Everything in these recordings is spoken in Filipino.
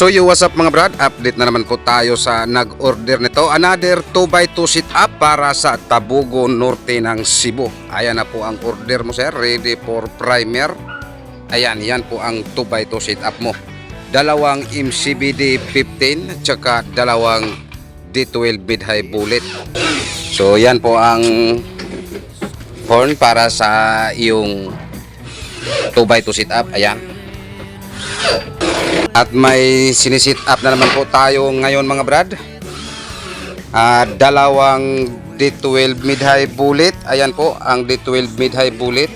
So yo, what's up mga brad? Update na naman po tayo sa nag-order nito. Another 2x2 sit up para sa Tabugon Norte ng Cebu. Ayan na po ang order mo sir. Ready for primer. Ayan, yan po ang 2x2 sit up mo. Dalawang MCBD 15 tsaka dalawang D12 bid high bullet. So yan po ang horn para sa iyong 2x2 sit up. Ayan. At may sinisit up na naman po tayo ngayon mga brad. Ah, dalawang D12 mid-high bullet. Ayan po ang D12 mid-high bullet.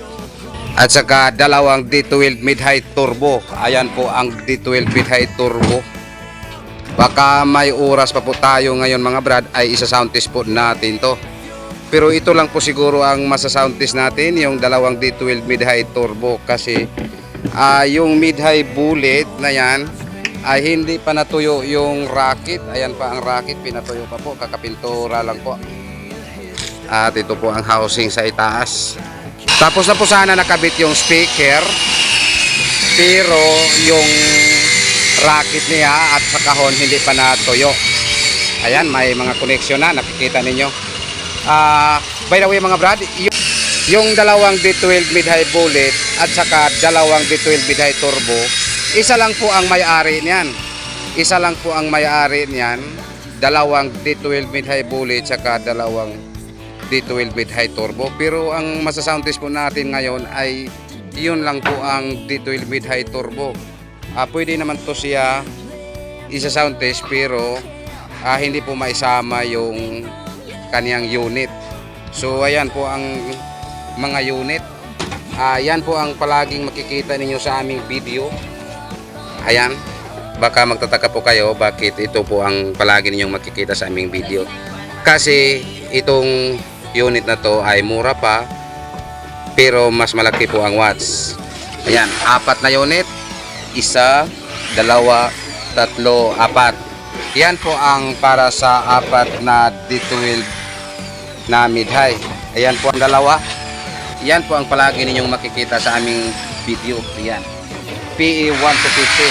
At saka dalawang D12 mid-high turbo. Ayan po ang D12 mid-high turbo. Baka may oras pa po tayo ngayon mga brad ay isa sound test po natin to. Pero ito lang po siguro ang masa sound test natin yung dalawang D12 mid-high turbo kasi Ah, yung mid-high bullet na yan ay hindi pa natuyo yung racket. Ayan pa ang racket, pinatuyo pa po, kakapintura lang po. At ito po ang housing sa itaas. Tapos na po sana nakabit yung speaker. Pero yung racket niya at sa kahon hindi pa natuyo. Ayan, may mga connection na, nakikita ninyo. Ah, by the way mga brad, yung yung dalawang D12 mid-high bullet at saka dalawang D12 mid-high turbo, isa lang po ang may-ari niyan. Isa lang po ang may-ari niyan. Dalawang D12 mid-high bullet saka dalawang D12 mid-high turbo. Pero ang masasound test po natin ngayon ay yun lang po ang D12 mid-high turbo. Ah, pwede naman to siya isa sound test pero ah, hindi po maisama yung kaniyang unit. So ayan po ang mga unit. Ah, yan po ang palaging makikita ninyo sa aming video. Ayan. Baka magtataka po kayo bakit ito po ang palagi ninyong makikita sa aming video. Kasi itong unit na to ay mura pa pero mas malaki po ang watts. Ayan, apat na unit. Isa, dalawa, tatlo, apat. Yan po ang para sa apat na D12 na mid-high. Ayan po ang dalawa. Yan po ang palagi ninyong makikita sa aming video. Ayan. PE 1 to 50.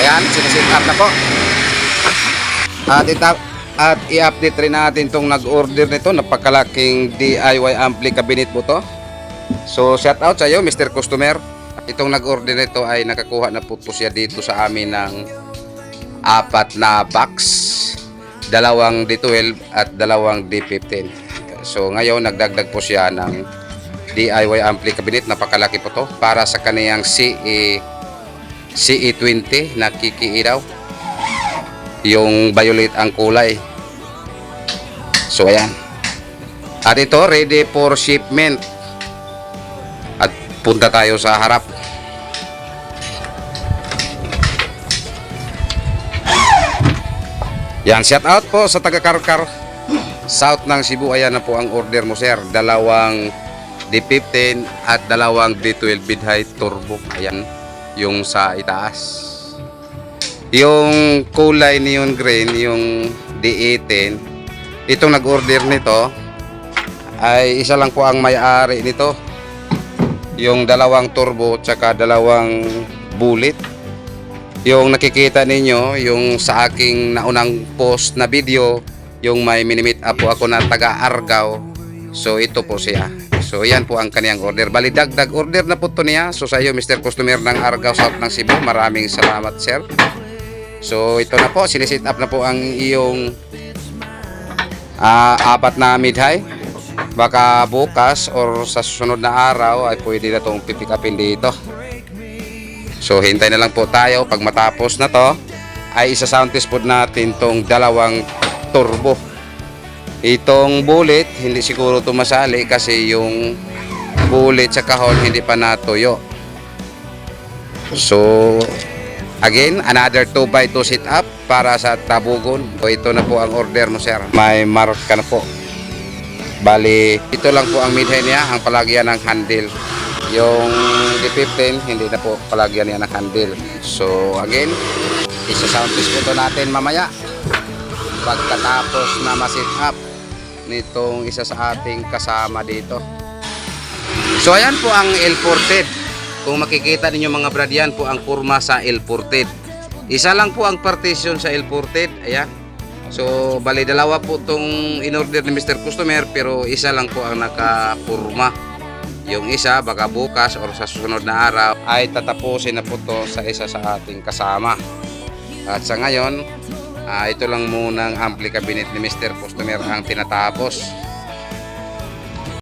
Ayan, sinisit up na po. At, ita- at i-update rin natin itong nag-order nito. Napakalaking DIY ampli cabinet po to. So, shout out sa iyo, Mr. Customer. Itong nag-order nito ay nakakuha na po, po siya dito sa amin ng apat na box dalawang D12 at dalawang D15. So ngayon nagdagdag po siya ng DIY ampli cabinet, napakalaki po to para sa kaniyang CE CE20 na kikiilaw. Yung violet ang kulay. So ayan. At ito ready for shipment. At punta tayo sa harap. Yan, shout out po sa taga Karkar South ng Cebu. Ayan na po ang order mo, sir. Dalawang D15 at dalawang D12 bid-high turbo. Ayan, yung sa itaas. Yung kulay neon green, yung D18, itong nag-order nito ay isa lang po ang may-ari nito. Yung dalawang turbo tsaka dalawang bullet yung nakikita ninyo, yung sa aking naunang post na video, yung may minimit up po ako na taga Argao. So ito po siya. So yan po ang kaniyang order. Bali dagdag order na po to niya. So sa iyo Mr. Customer ng Argao South ng Cebu, maraming salamat sir. So ito na po, sinisit up na po ang iyong ah, apat na mid-high. Baka bukas or sa susunod na araw ay pwede na itong pipick upin dito. So hintay na lang po tayo pag matapos na to ay isa sound test po natin tong dalawang turbo. Itong bullet hindi siguro to masali kasi yung bullet sa kahon hindi pa natuyo. So again another 2x2 sit up para sa tabugon. So ito na po ang order mo sir. May mark ka na po. Bali, ito lang po ang mid-high niya, ang palagyan ng handle. Yung D15, hindi na po palagyan niya ng handle. So, again, isa-sound po to natin mamaya. Pagkatapos na ma-sit up nitong isa sa ating kasama dito. So, ayan po ang L-ported. Kung makikita ninyo mga brad, yan po ang kurma sa L-ported. Isa lang po ang partition sa L-ported. Ayan. So, bali dalawa po itong in-order ni Mr. Customer pero isa lang po ang nakapurma. Yung isa, baka bukas or sa susunod na araw ay tatapusin na po to sa isa sa ating kasama. At sa ngayon, ah, ito lang muna ang ampli cabinet ni Mr. Customer ang tinatapos.